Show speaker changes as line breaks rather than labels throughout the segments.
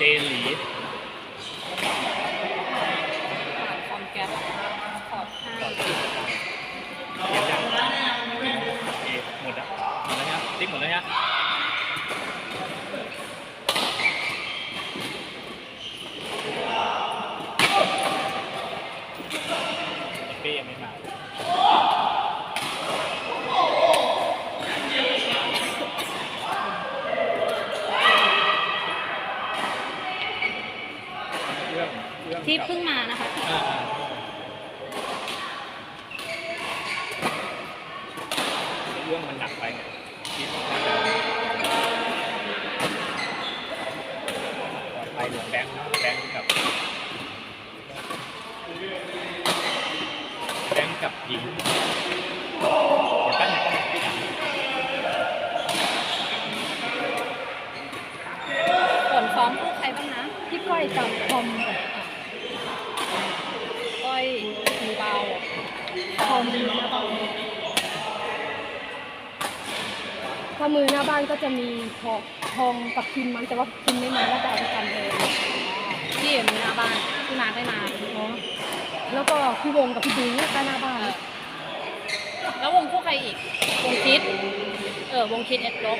เจนหลี
คอมแก๊ปขอดห้า
เขียนยังโอเคหมดแล้วหมดแล้วครับติ๊กหมดแล้วฮะเป้ยังไม่มาเรื่องเรื่อง
ที่
กับ
เพิ่งมานะคะ
อ่า เรื่องมันหนักไปเนี่ยคิดว่าจะปล่อยไปเหลือแบงค์แบงค์กับแบงค์กับหญิงเดี๋ยวแป๊บนึงก็มาพี่อ่าน
ฟ้องคู่ใครบ้างนะ
พี่ก้อยกับคอม
ก้อยมือเบา
คอมมือหน้าบ้าน ถ้ามือหน้าบ้านก็จะมีทองทองกับพิมมันแต่ว่าพิมไม่มาแล้วจะเอาไปกันเลย
ที่อยู่หน้าบ้านที่มาได้มา
เนาะแล้วก็พี่วงกับพี่ดุ้งก็หน้าบ้าน
แล้ววงคู่ใครอีก วงคิด เออ วงคิดเอ็ดลบ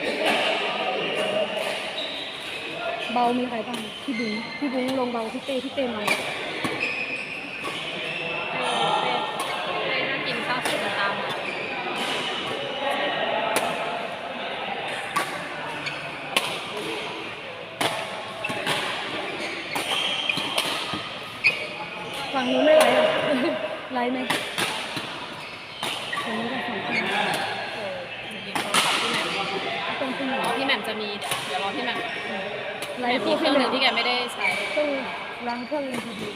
เบามีใครบ้างพี่ดุ้งพี่ดุ้งลงเบาพี่เต้พี่เต้มา ไหลไหมฝั่งนี้ก็ฝั่งนี้
เออยิงโทรศัพท์ที่ไหน
ตรงที่ไหน
อ๋อพี่แหม่มจะมีเดี๋ยวรอพี่แหม่ม
ไหล
แหม่ม
พู
มี
ด
เค
ให้
รื่องห
เร็
นึ่
ว
งที่แกไม่ได้ใช้
ต้องล้างเครื่องพอดี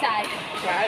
ใช่
ใช่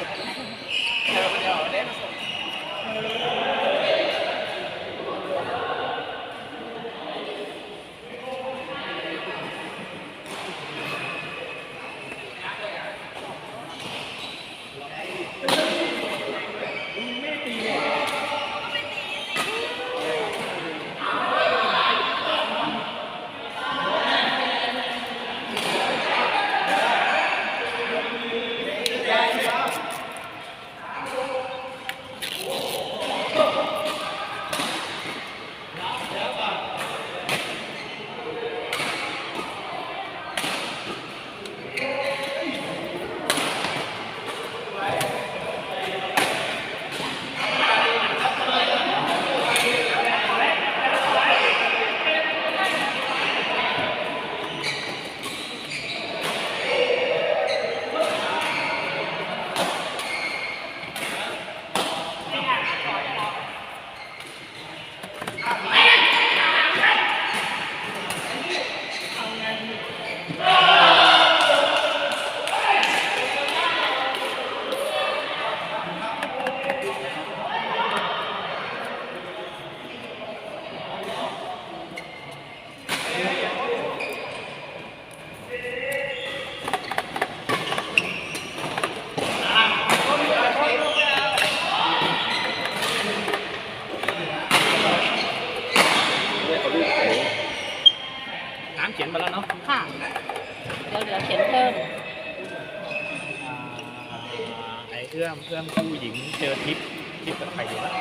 เอื้อมเอื้อมคู่หญิงเจอทิปทิปกับใครดีวะ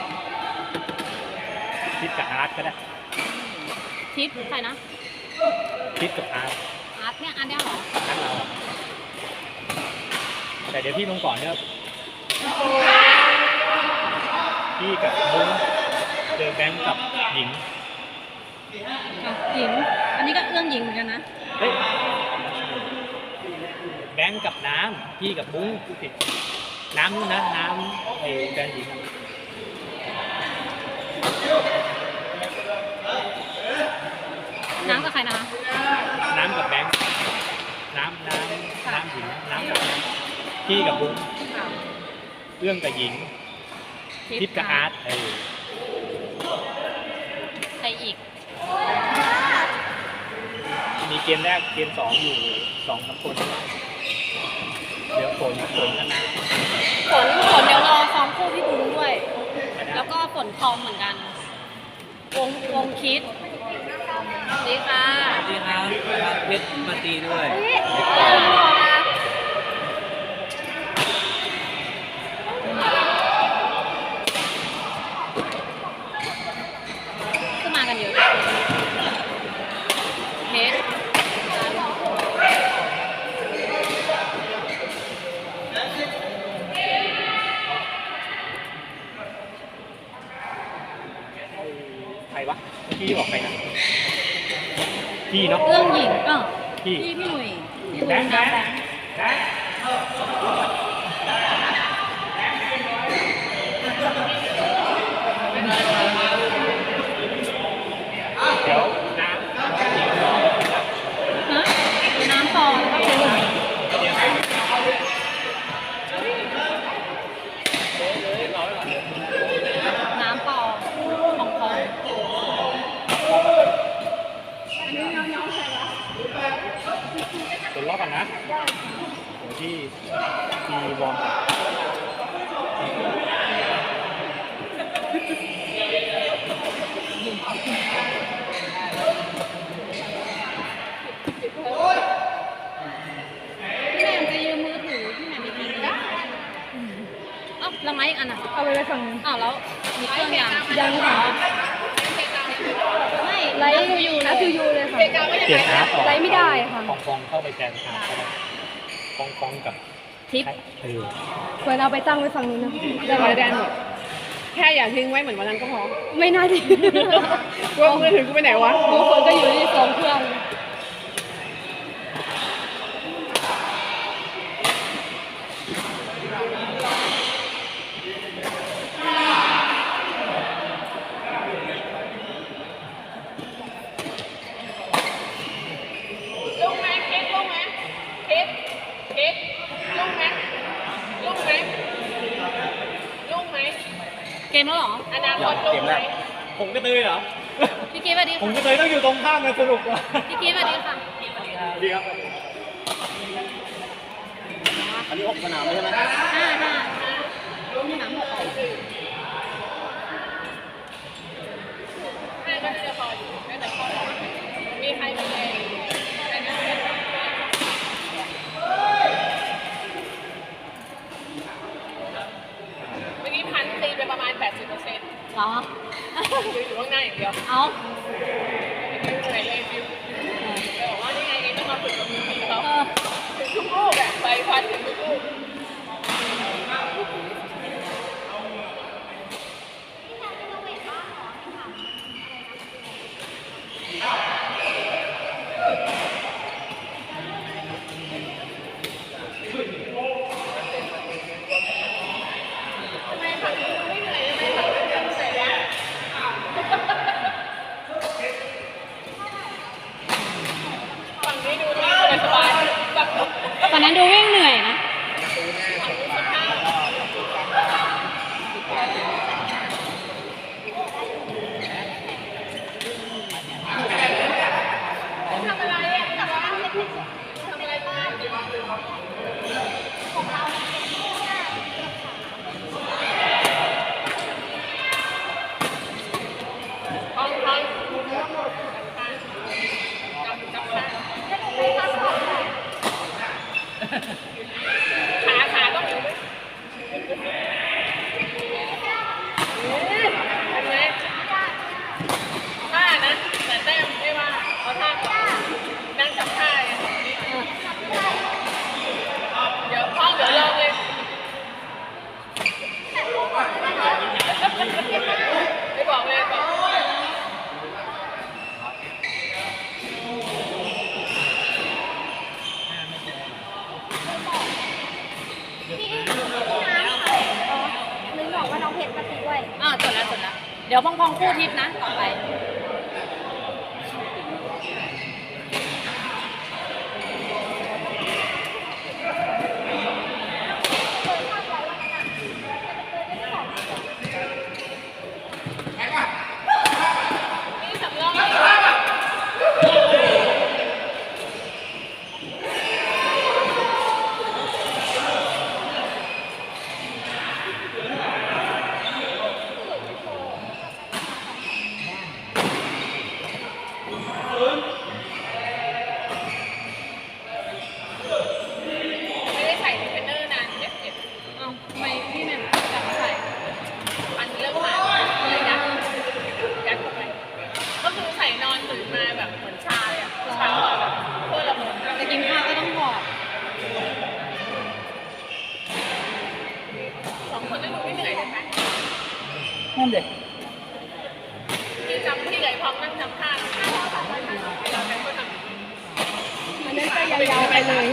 ทิปกับอาร์ตก็ได้
ทิปใครนะ
ทิปกับอาร์ต
อาร์ตเนี่ยอาร์ตเนี่ยเหรอ
อาร์ตเราอะแต่เดี๋ยวพี่ลงก่อนเนี่ยพี่กับมุ้งเจอแบงค์กับหญิง
อะหญิง อันนี้ก็เอื้องหญิงเหมือนกันนะ
เฮ้ยแบงค์กับน้ำพี่กับมุ้งพูดผิด น้ำนู่นนะน้ำไอ้แบงค์หญิงอะ
น้ำกับใครนะคะ
น้ำกับแบงค์น้ำน้ำน้ำหญิงน้ำกับแบงค์พี่กับมุ้ง
ค่ะ
เรื่องกับหญิงทิปกับอาร์ตเออ
ใครอีก
มีเกมแรกเกมสองอยู่สองสามคน เดี๋ยวฝนฝนคณะ
ฝนฝนเดี๋ยวรอซ้อมคู่พี่บุ้งด้วย แล้วก็ฝ นทองเหมือนกัน วงวงคิดสวัสดีค่ะ
สวัสดีครับเพชรมาตีด้วย
ขึ้นมากันเยอะเพชร
ใครวะพี่บอกใครนะพี่เนาะ
เรื่องหญิงเออ
พี่
พี่พี่หนุ่ยพี่
แบ
บุ้
ง
ง
ค์แบ
นะ
งค์
แบงค์
ดี๋ยวน้
ฮะน้ำต่อแล้วก็เป็นหนุ่มน้ำต่อของคองำ
ตัวล็อกกั นะเดี๋ยวที่มีวอร์มก่อน
พี่แหม่มจะยืมมือถือพี่แหม่มอีกทีนึงได้เอ้าแล้วไม้อีกอันอะ
เอาไปไว้ฝั่งนู้น
อ้าวแล้วมีเครื่องยัง
ยังค่ะ
ไม่
ไล
ไล
ฟ์
ฟ์ดูอยู่
นะ
นะ
ทูยูเลยค่ะ
เปลี่ยนอาร์ตออก
ไลฟ์ไม่ได้ค่ะ
ฟองฟองเข้าไปแทนอาร์ตก็ได้ฟองฟองกับ
ทิป
เออ
ควรเอาไปตั้งไว้ฝั่งนู้นนะ
ได้หมดได้หมดแค่อย่าทิ้งไว้เหมือนวันนั้นก็พอ
ไม่น่าดี
ว่ามือถือกูไปไหนวะ
บางคนก็อยู่ที่สองเครื่อง
ลงไหมเค้กลงไหมเค้กเค้กลงไหมลงไหมลงไหม
เกมแล้วเหรอ
อนาคตลงไหม
ผมก็เตยเหรอ
พี่กีสวัสดี
ผม
ค่ะ
ก็เตยต้องอยู่ตรงข้ามกันสนุกกว่า
พี่กีสวัสดีค่ะ
ดีครับ
อันนี้ออกสนามเลยใช่ไหม
ห้าห้าพี่น้ำหก
ให้ก็จะพออยู่ไม่แต่พอมีใครมีอะไรอันนี้เมื่อกี้พันตีไปประมาณ 80เปอร์เซ็นต์
เหรอ
อยู่อยู่ข้างหน้าอย่างเดียว
เอา
เหนื่อยเลยฟิวแต่บอกว่านี่ไงเองต้องมาฝึกกับมือพี่เขา
เออ
ถึงทุกลูกอะไปควันถึงทุกลูก ทำไมฝั่งนี้ดูไม่เหนื่อยทำไมฝั่งนี้ดูเหนื่อยวะฝั่งนี้ดูดีสบายๆฝั่งนู้น
ตอนนั้น ดูวิ่งเหนื่อยนะ
เดี๋ยว
พ
องพองคู่ทิพนะต่อไป
เด็กที่จำที่ไหนพร้อมนั่งจำท่าท่าพ่อสามวันเราเป็นคนทำ
อันนั้นจะยาวๆไปเลย